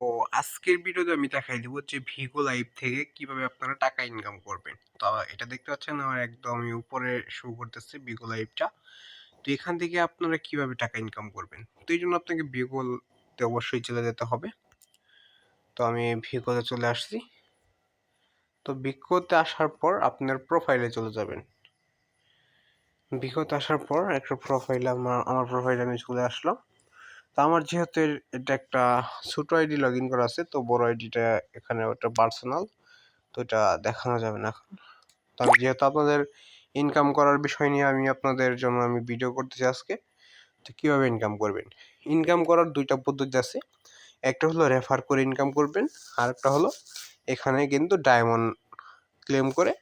তো আজকের ভিডিওতে আমি দেখাই দেবো যে ভিগো লাইভ থেকে কীভাবে আপনারা টাকা ইনকাম করবেন। তো এটা দেখতে পাচ্ছেন আমার একদম উপরে শুরু করতেছে ভিগো লাইভটা তো এখান থেকে আপনারা কীভাবে টাকা ইনকাম করবেন? তো এই জন্য আপনাকে ভিগোতে অবশ্যই চলে যেতে হবে। তো আমি ভিগোতে চলে আসছি। তো ভিগোতে আসার পর আপনার প্রোফাইলে চলে যাবেন। ভিগোতে আসার পর একটা প্রোফাইল আমার আমার প্রোফাইলে আমি চলে আসলাম। তো আমার যেহেতু এটা একটা ছোটো আইডি লগ ইন করা আছে, তো বড় আইডিটা এখানে ওটা পার্সোনাল তো এটা দেখানো যাবে না এখন। তো আমি যেহেতু আপনাদের ইনকাম করার বিষয় নিয়ে আমি আপনাদের জন্য আমি ভিডিও করতেছি আজকে, তো কীভাবে ইনকাম করবেন? ইনকাম করার দুইটা পদ্ধতি আছে। একটা হলো রেফার করে ইনকাম করবেন আর একটা হলো এখানে কিন্তু ডায়মন্ড ক্লেম করে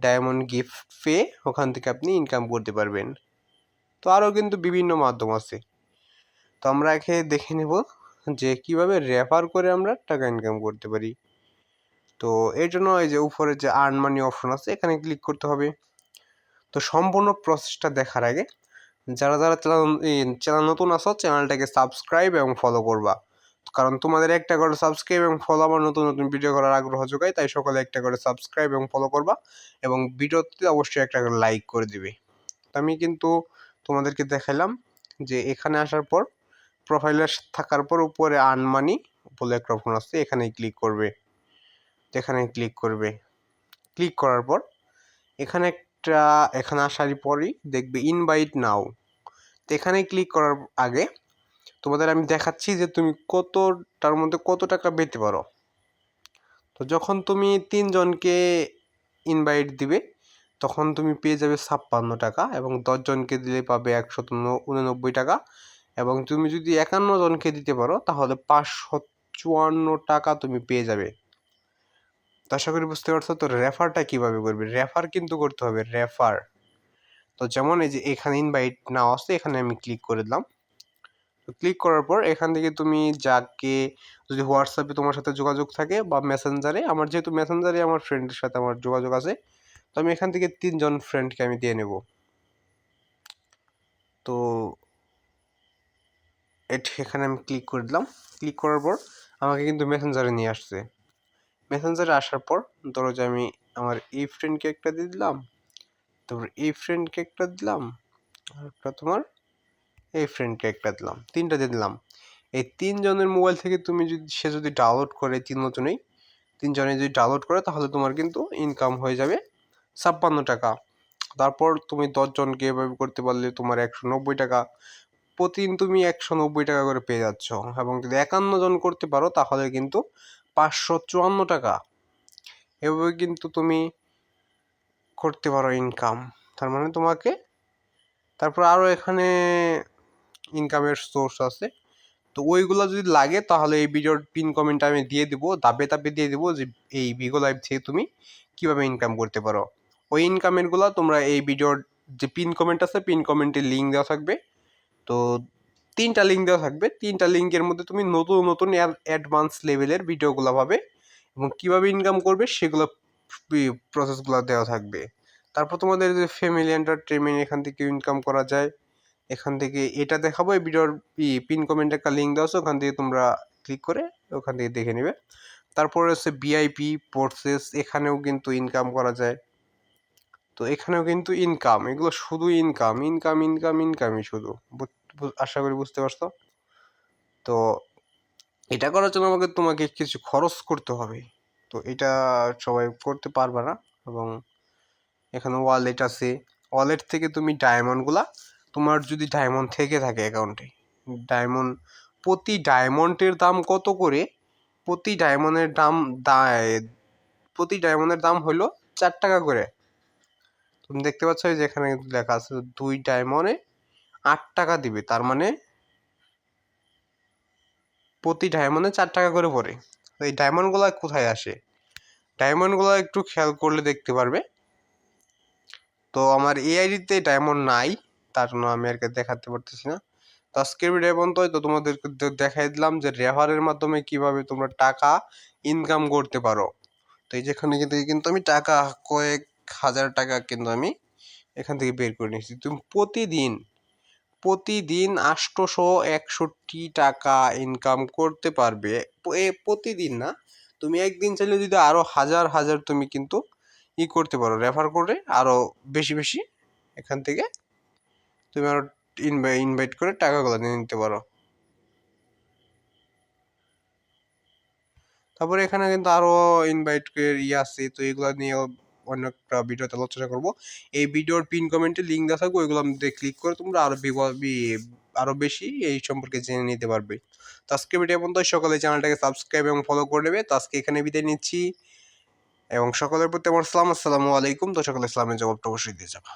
ডায়মন্ড গিফট পেয়ে ওখান থেকে আপনি ইনকাম করতে পারবেন। তো আরও কিন্তু বিভিন্ন মাধ্যম আছে। তো আমরা একে দেখে নেব যে কীভাবে রেফার করে আমরা টাকা ইনকাম করতে পারি। তো এর জন্য এই যে উপরে যে আর্ন মানি অপশন আছে, এখানে ক্লিক করতে হবে। তো সম্পূর্ণ প্রসেসটা দেখার আগে, যারা যারা চ্যানেল নতুন আসো চ্যানেলটাকে সাবস্ক্রাইব এবং ফলো করবা। কারণ তোমাদের একটা করে সাবস্ক্রাইব এবং ফলো আমার নতুন নতুন ভিডিও করার আগ্রহ যোগায়, তাই সকলে একটা করে সাবস্ক্রাইব এবং ফলো করবা এবং ভিডিওতে অবশ্যই একটা করে লাইক করে দিবে। আমি কিন্তু তোমাদেরকে দেখাইলাম যে এখানে আসার পর প্রোফাইলে থাকার পর উপরে আর্ন মানি বলে একটা অপশন আছে এখানে ক্লিক করবে। এখানে ক্লিক করবে। ক্লিক করার পর এখানে একটা, এখানে আসার পরই দেখবে ইনভাইট নাও তো এখানে ক্লিক করার আগে তোমাদের আমি দেখাচ্ছি যে তুমি কতটার মধ্যে কত টাকা পেতে পারো। তো যখন তুমি তিনজনকে ইনভাইট দিবে, তখন তুমি পেয়ে যাবে ছাপ্পান্ন টাকা এবং দশজনকে দিলে পাবে একশত উননব্বই টাকা। এবং তুমি যদি একান্ন জনকে দিতে পারো, তাহলে পাঁচশো চুয়ান্ন টাকা তুমি পেয়ে যাবে। তো আশা করি বুঝতে পারছ, তো রেফারটা কীভাবে করবে? রেফার কিন্তু করতে হবে, রেফার। তো যেমন এই যে এখানে ইনভাইট নাও আসছে, এখানে আমি ক্লিক করে দিলাম। তো ক্লিক করার পর এখান থেকে তুমি যাকে যদি হোয়াটসঅ্যাপে তোমার সাথে যোগাযোগ থাকে বা মেসেঞ্জারে আমার যেহেতু মেসেঞ্জারে আমার ফ্রেন্ডের সাথে আমার যোগাযোগ আছে, তো আমি এখান থেকে তিনজন ফ্রেন্ডকে আমি দিয়ে নেব। তো এখানে আমি ক্লিক করে দিলাম। ক্লিক করার পর আমাকে কিন্তু মেসেঞ্জারে নিয়ে আসছে। মেসেঞ্জারে আসার পর ধরো যে আমি আমার এই ফ্রেন্ডকে একটা দিয়ে দিলাম। তারপর এই ফ্রেন্ডকে একটা দিলাম। আর একটা তোমার এই ফ্রেন্ডকে একটা দিলাম। তিনটা দিয়ে দিলাম। এই তিনজনের মোবাইল থেকে তুমি যদি, সে যদি ডাউনলোড করে তিনজনেই তিনজনে যদি ডাউনলোড করে তাহলে তোমার কিন্তু ইনকাম হয়ে যাবে ছাপ্পান্ন টাকা। তারপর তুমি দশজনকে এভাবে করতে পারলে তোমার একশো নব্বই টাকা। প্রতিদিন তুমি একশো নব্বই টাকা করে পেয়ে যাচ্ছ। এবং যদি একান্ন জন করতে পারো, তাহলে কিন্তু পাঁচশো চুয়ান্ন টাকা। এভাবে কিন্তু তুমি করতে পারো ইনকাম তার মানে তোমাকে তারপর আরও এখানে ইনকামের সোর্স আছে। তো ওইগুলো যদি লাগে, তাহলে এই ভিডিওর পিন কমেন্ট আমি দিয়ে দেবো দাবে দাবে দিয়ে দেবো যে এই ভিগো লাইভ থেকে তুমি কীভাবে ইনকাম করতে পারো। ওই ইনকামেরগুলো তোমরা এই ভিডিওর যে পিন কমেন্ট আছে পিন কমেন্টের লিঙ্ক দেওয়া থাকবে। তো তিনটা লিঙ্ক দেওয়া থাকবে। তিনটা লিঙ্কের মধ্যে তুমি নতুন নতুন অ্যাডভান্স লেভেলের ভিডিওগুলো পাবে এবং কীভাবে ইনকাম করবে সেগুলো প্রসেসগুলো দেওয়া থাকবে। তারপর তোমাদের যে ফ্যামিলি এন্টারটেনমেন্ট এখান থেকে ইনকাম করা যায়। এখান থেকে এটা দেখাবো, এই ভিডিওর পিন কমেন্টে একটা লিঙ্ক দেওয়া আছে, ওখান থেকে তোমরা ক্লিক করে ওখান থেকে দেখে নেবে। তারপর হচ্ছে বিআইপি প্রসেস এখানেও কিন্তু ইনকাম করা যায়। তো এখানেও কিন্তু ইনকাম এগুলো শুধু ইনকাম ইনকাম ইনকাম ইনকামই শুধু আশা করি বুঝতে পারছ। তো এটা করার জন্য আমাকে তোমাকে কিছু খরচ করতে হবে। তো এটা সবাই করতে পারবে না এবং এখানে ওয়ালেট আছে। ওয়ালেট থেকে তুমি ডায়মন্ডগুলা তোমার যদি ডায়মন্ড থেকে থাকে অ্যাকাউন্টে ডায়মন্ড প্রতি ডায়মন্ডের দাম কত করে? প্রতি ডায়মন্ডের দাম প্রতি ডায়মন্ডের দাম হলো চার টাকা করে। তুমি দেখতে পাচ্ছ যে এখানে লেখা আছে দুই ডায়মন্ডে আট টাকা দিবে, তার মানে প্রতি ডায়মন্ডে চার টাকা করে পড়ে। এই ডায়মন্ডগুলো কোথায় আসে? ডায়মন্ডগুলো একটু খেয়াল করলে দেখতে পারবে। তো আমার এই আইডিতে ডায়মন্ড নাই, তার জন্য আমি আর দেখাতে পারতেছি না। তো আজকের ভিডিও তো তোমাদেরকে দেখাই দিলাম যে রেফারের মাধ্যমে কীভাবে তোমরা টাকা ইনকাম করতে পারো। তো এই যেখানে কিন্তু আমি টাকা কয়েক হাজার টাকা কিন্তু আমি এখান থেকে বের করে নিয়েছি। তুমি প্রতিদিন প্রতিদিন আটশোশো একষট্টি টাকা ইনকাম করতে পারবে। এ প্রতিদিন না, তুমি একদিন চাইলে যদি আরও হাজার হাজার তুমি কিন্তু ই করতে পারো রেফার করে আরও বেশি বেশি এখান থেকে তুমি আরও ইনভাইট করে টাকাগুলো নিয়ে নিতে পারো। তারপরে এখানে কিন্তু আরও ইনভাইট ইয়ে আছে, তো এগুলো নিয়েও অন্য একটা ভিডিওতে আলোচনা করব। এই ভিডিওর পিন কমেন্টে লিঙ্ক দেওয়া থাকবে, ওইগুলো ক্লিক করে তোমরা আরও আরও বেশি এই সম্পর্কে জেনে নিতে পারবে। তো আজকে ভিডিও পর্যন্ত সকলে চ্যানেলটাকে সাবস্ক্রাইব এবং ফলো করে নেবে। তো আজকে এখানে বিদায় নিচ্ছি। এবং সকলের প্রতি আমার সালাম। আসসালামু আলাইকুম। তো সকলে ইসলামের জবাবটা অবশ্যই দিয়ে যাবে।